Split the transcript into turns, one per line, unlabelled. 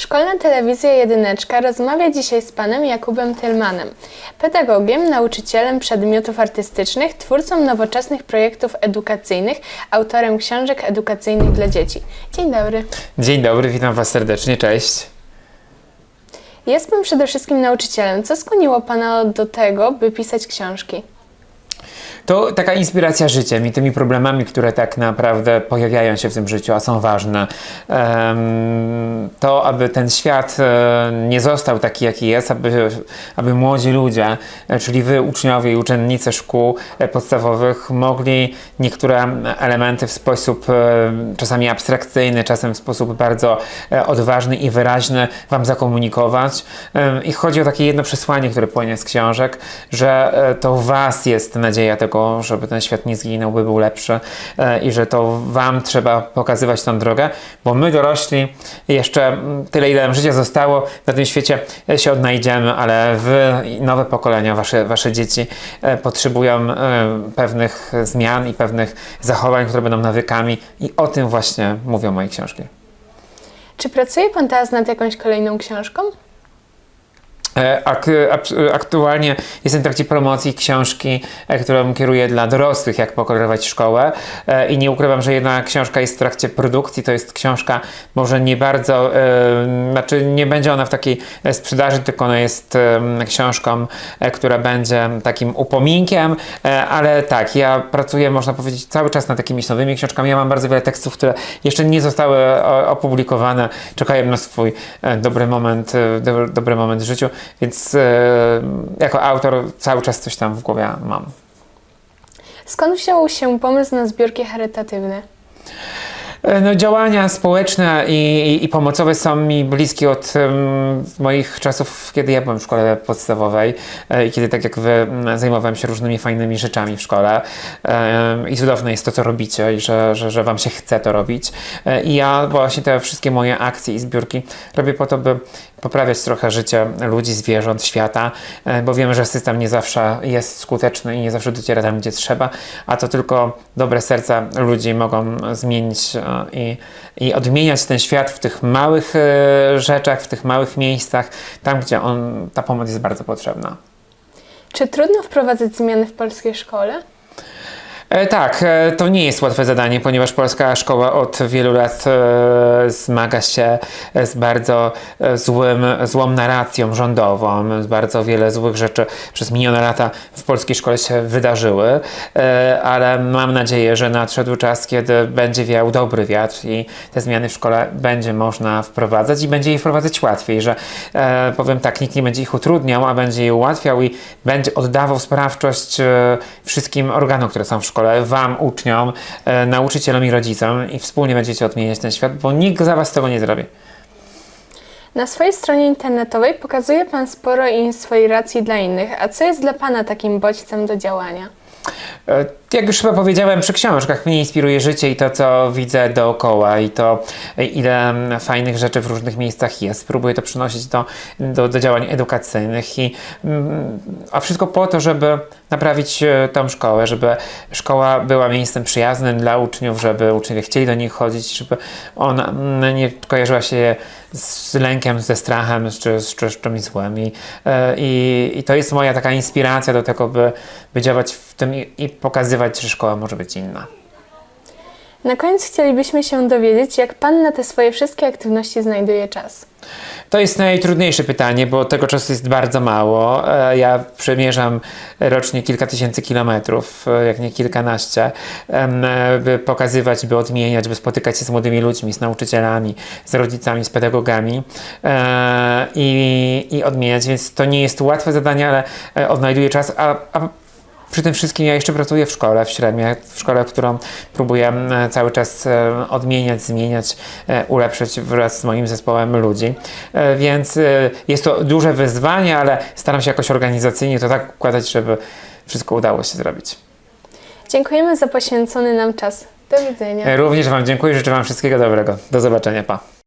Szkolna telewizja Jedyneczka rozmawia dzisiaj z panem Jakubem Tylmanem, pedagogiem, nauczycielem przedmiotów artystycznych, twórcą nowoczesnych projektów edukacyjnych, autorem książek edukacyjnych dla dzieci. Dzień dobry.
Dzień dobry, witam Was serdecznie, cześć.
Jest pan przede wszystkim nauczycielem. Co skłoniło pana do tego, by pisać książki?
To taka inspiracja życiem i tymi problemami, które tak naprawdę pojawiają się w tym życiu, a są ważne. Em, To, aby ten świat e, nie został taki, jaki jest, aby, aby młodzi ludzie, e, czyli wy, uczniowie i uczennice szkół e, podstawowych, mogli niektóre elementy w sposób czasami abstrakcyjny, czasem w sposób bardzo odważny i wyraźny Wam zakomunikować. I chodzi o takie jedno przesłanie, które płynie z książek, że to Was jest nadzieja tego, żeby ten świat nie zginął, by był lepszy i że to Wam trzeba pokazywać tą drogę, bo my dorośli jeszcze tyle, ile nam życia zostało, na tym świecie się odnajdziemy, ale Wy nowe pokolenia, Wasze, wasze dzieci e, potrzebują e, pewnych zmian i pewnych zachowań, które będą nawykami i o tym właśnie mówią moje książki.
Czy pracuje pan teraz nad jakąś kolejną książką?
E, Ak ak- aktualnie jestem w trakcie promocji książki, e, którą kieruję dla dorosłych, jak pokonywać szkołę. E, I nie ukrywam, że jedna książka jest w trakcie produkcji. To jest książka może nie bardzo, e, znaczy nie będzie ona w takiej e, sprzedaży, tylko ona jest e, książką, e, która będzie takim upominkiem. E, ale tak, ja pracuję, można powiedzieć, cały czas nad jakimiś nowymi książkami. Ja mam bardzo wiele tekstów, które jeszcze nie zostały opublikowane, czekają na swój e, dobry moment, e, do, dobry moment w życiu, więc e, jako autor cały czas coś tam w głowie mam.
Skąd wziął się pomysł na zbiórki charytatywne?
E, No, działania społeczne i, i, i pomocowe są mi bliskie od em, moich czasów, kiedy ja byłem w szkole podstawowej e, i kiedy, tak jak wy, zajmowałem się różnymi fajnymi rzeczami w szkole. Em, I cudowne jest to, co robicie i że, że, że wam się chce to robić. E, I ja właśnie te wszystkie moje akcje i zbiórki robię po to, by poprawiać trochę życie ludzi, zwierząt, świata, e, bo wiemy, że system nie zawsze jest skuteczny i nie zawsze dociera tam, gdzie trzeba, a to tylko dobre serca ludzi mogą zmienić e, i, i odmieniać ten świat w tych małych e, rzeczach, w tych małych miejscach, tam, gdzie on, ta pomoc jest bardzo potrzebna.
Czy trudno wprowadzać zmiany w polskiej szkole?
E, Tak, e, to nie jest łatwe zadanie, ponieważ polska szkoła od wielu lat e, zmaga się z bardzo złym, złą narracją rządową. Bardzo wiele złych rzeczy przez minione lata w polskiej szkole się wydarzyły, ale mam nadzieję, że nadszedł czas, kiedy będzie wiał dobry wiatr i te zmiany w szkole będzie można wprowadzać i będzie je wprowadzać łatwiej, że powiem tak, nikt nie będzie ich utrudniał, a będzie je ułatwiał i będzie oddawał sprawczość wszystkim organom, które są w szkole, wam, uczniom, e, nauczycielom i rodzicom i wspólnie będziecie odmieniać ten świat, bo nikt za was tego nie zrobi.
Na swojej stronie internetowej pokazuje pan sporo inspiracji dla innych, a co jest dla pana takim bodźcem do działania?
E, Jak już chyba powiedziałem przy książkach, mnie inspiruje życie i to, co widzę dookoła i to, ile fajnych rzeczy w różnych miejscach jest. Próbuję to przynosić do, do, do działań edukacyjnych i mm, a wszystko po to, żeby naprawić e, tą szkołę, żeby szkoła była miejscem przyjaznym dla uczniów, żeby uczniowie chcieli do niej chodzić, żeby ona mm, nie kojarzyła się z lękiem, ze strachem czy z, czy z czymś złym. I, e, i, I to jest moja taka inspiracja do tego, by, by działać w tym i, i pokazywać, że szkoła może być inna.
Na koniec chcielibyśmy się dowiedzieć, jak pan na te swoje wszystkie aktywności znajduje czas.
To jest najtrudniejsze pytanie, bo tego czasu jest bardzo mało. E, Ja przemierzam rocznie kilka tysięcy kilometrów, e, jak nie kilkanaście, e, by pokazywać, by odmieniać, by spotykać się z młodymi ludźmi, z nauczycielami, z rodzicami, z pedagogami i, i odmieniać, więc to nie jest łatwe zadanie, ale odnajduję czas, a, a przy tym wszystkim ja jeszcze pracuję w szkole, w Śremie, w szkole, którą próbuję e, cały czas e, odmieniać, zmieniać, e, ulepszyć wraz z moim zespołem ludzi. E, Więc jest to duże wyzwanie, ale staram się jakoś organizacyjnie to tak układać, żeby wszystko udało się zrobić.
Dziękujemy za poświęcony nam czas. Do widzenia.
Również Wam dziękuję, życzę Wam wszystkiego dobrego. Do zobaczenia, pa.